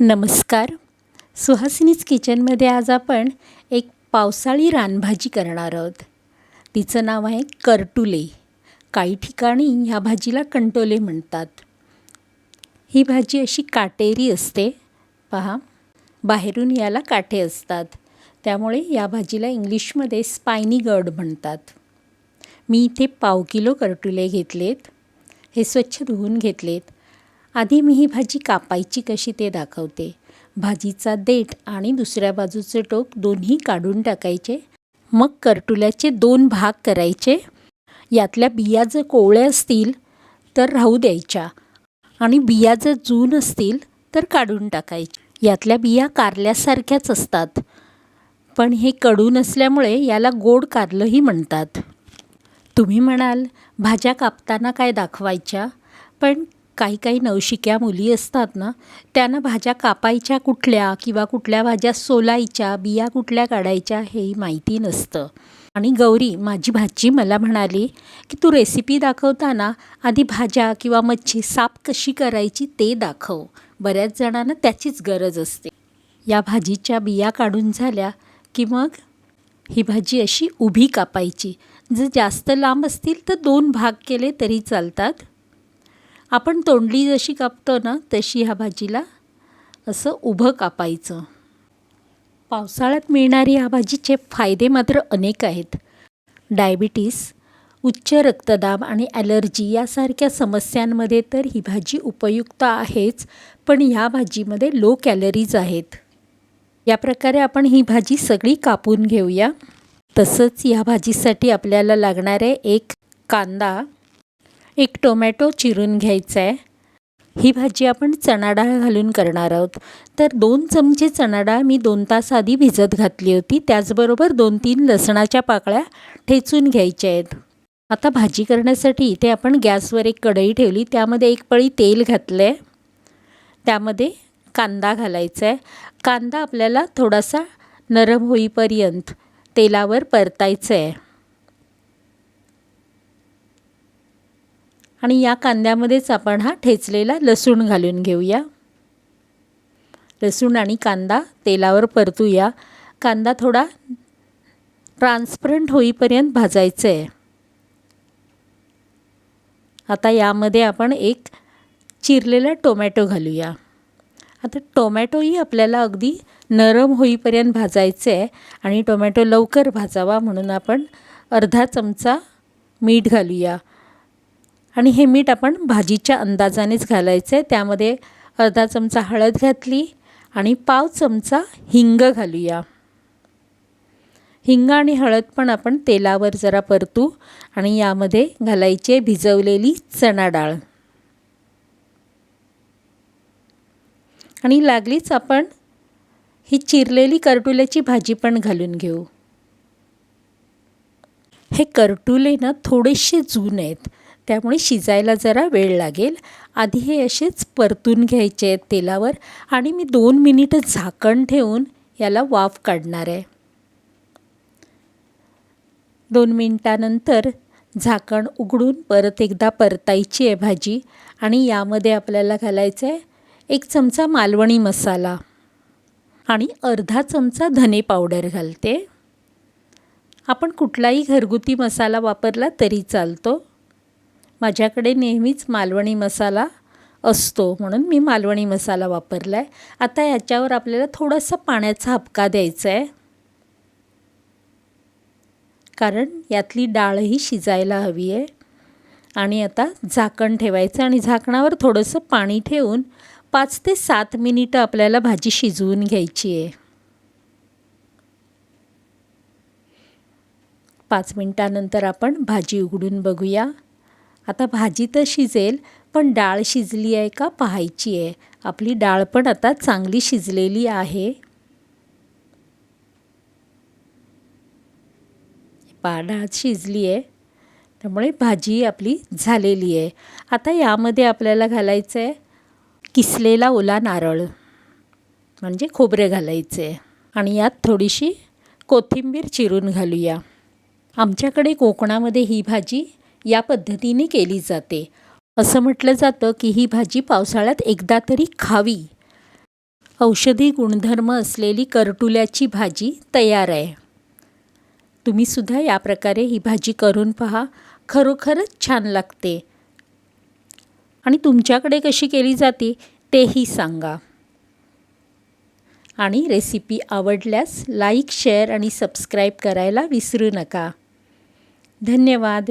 नमस्कार. सुहासिनीज किचनमध्ये आज आपण एक पावसाळी रानभाजी करणार आहोत. तिचं नाव आहे करटुले. काही ठिकाणी ह्या भाजीला कंटोले म्हणतात. ही भाजी अशी काटेरी असते. पहा बाहेरून याला काठे असतात. त्यामुळे या भाजीला इंग्लिशमध्ये स्पायनी गर्ड म्हणतात. मी इथे पाव किलो करटुले घेतलेत. हे स्वच्छ धुवून घेतलेत. आधी मी ही भाजी कापायची कशी ते दाखवते. भाजीचा देठ आणि दुसऱ्या बाजूचे टोक दोन्ही काढून टाकायचे. मग करटुल्याचे दोन भाग करायचे. यातल्या बिया जर कोवळ्या असतील तर राहू द्यायच्या आणि बिया जर जून असतील तर काढून टाकायच्या यातल्या बिया कारल्यासारख्याच असतात. पण हे कडू नसल्यामुळे याला गोड कारलंही म्हणतात. तुम्ही म्हणाल भाज्या कापताना काय दाखवायच्या? पण काही काही नवशिक्या मुली असतात ना त्यांना भाज्या कापायच्या कुठल्या किंवा कुठल्या भाज्या सोलायच्या बिया कुठल्या काढायच्या हेही माहिती नसतं. आणि गौरी माझी भाजी मला म्हणाली की तू रेसिपी दाखवताना आधी भाज्या किंवा मच्छी साफ कशी करायची ते दाखव. बऱ्याच जणांना त्याचीच गरज असते. या भाजीच्या बिया काढून झाल्या की मग ही भाजी अशी उभी कापायची. जर जास्त लांब असतील तर दोन भाग केले तरी चालतात. आपण तोंडली जशी कापतो ना तशी ह्या भाजीला असं उभं कापायचं. पावसाळ्यात मिळणारी ह्या भाजीचे फायदे मात्र अनेक आहेत. डायबिटीस उच्च रक्तदाब आणि ॲलर्जी यासारख्या समस्यांमध्ये तर ही भाजी उपयुक्त आहेच पण ह्या भाजीमध्ये लो कॅलरीज आहेत. या प्रकारे आपण ही भाजी सगळी कापून घेऊया. तसंच या भाजीसाठी आपल्याला लागणारे एक कांदा एक टोमॅटो चिरून घ्यायचा आहे ही भाजी आपण चणा डाळ घालून करणार आहोत. तर दोन चमचे चणा डाळ मी दोन तास आधी भिजत घातली होती. त्याचबरोबर दोन तीन लसणाच्या पाकळ्या ठेचून घ्यायच्या आहेत. आता भाजी करण्यासाठी इथे आपण गॅसवर एक कढई ठेवली. त्यामध्ये एक पळी तेल घातलं आहे त्यामध्ये कांदा घालायचा आहे कांदा आपल्याला थोडासा नरम होईपर्यंत तेलावर परतायचं आहे आणि या कांद्यामध्येच आपण हा ठेचलेला लसूण घालून घेऊया. लसूण आणि कांदा तेलावर परतूया. कांदा थोडा ट्रान्सपरंट होईपर्यंत भाजायचं आहे आता यामध्ये आपण एक चिरलेला टोमॅटो घालूया. आता टोमॅटोही आपल्याला अगदी नरम होईपर्यंत भाजायचं आहे आणि टोमॅटो लवकर भाजावा म्हणून आपण अर्धा चमचा मीठ घालूया. आणि हे मीठ आपण भाजीच्या अंदाजानेच घालायचं आहे त्यामध्ये अर्धा चमचा हळद घातली आणि पाव चमचा हिंग घालूया. हिंग आणि हळद पण आपण तेलावर जरा परतू आणि यामध्ये घालायची भिजवलेली चणा डाळ. आणि लागलीच आपण ही चिरलेली करटुल्याची भाजी पण घालून घेऊ. हे करटुले ना थोडेसे जून आहेत. त्यामुळे शिजायला जरा वेळ लागेल. आधी हे असेच परतून घ्यायचे आहेत तेलावर आणि मी दोन मिनिटं झाकण ठेवून याला वाफ काढणार आहे. दोन मिनटानंतर झाकण उघडून परत एकदा परतायची आहे भाजी आणि यामध्ये आपल्याला घालायचं आहे एक चमचा मालवणी मसाला आणि अर्धा चमचा धने पावडर घालते. आपण कुठलाही घरगुती मसाला वापरला तरी चालतो. माझ्याकडे नेहमीच मालवणी मसाला असतो म्हणून मी मालवणी मसाला वापरला आहे आता याच्यावर आपल्याला थोडासा पाण्याचा हपका द्यायचा आहे कारण यातली डाळही शिजायला हवी आहे आणि आता झाकण ठेवायचं आणि झाकणावर थोडंसं पाणी ठेवून पाच ते सात मिनिटं आपल्याला भाजी शिजवून घ्यायची आहे पाच मिनटानंतर आपण भाजी उघडून बघूया. आता भाजी तर शिजेल पण डाळ शिजली आहे का पाहायची आहे. आपली डाळ पण आता चांगली शिजलेली आहे. पा डाळ शिजली आहे त्यामुळे भाजी आपली झालेली आहे. आता यामध्ये आपल्याला घालायचं आहे किसलेला ओला नारळ म्हणजे खोबरे घालायचे आहे. आणि यात थोडीशी कोथिंबीर चिरून घालूया. आमच्याकडे कोकणामध्ये ही भाजी या पद्धतीने केली जाते. असं म्हटलं जातं की ही भाजी पावसाळ्यात एकदा तरी खावी. औषधी गुणधर्म असलेली करटुल्याची भाजी तयार आहे. तुम्हीसुद्धा या प्रकारे ही भाजी करून पहा. खरोखरच छान लागते. आणि तुमच्याकडे कशी केली जाते तेही सांगा. आणि रेसिपी आवडल्यास लाईक शेअर आणि सबस्क्राईब करायला विसरू नका. धन्यवाद.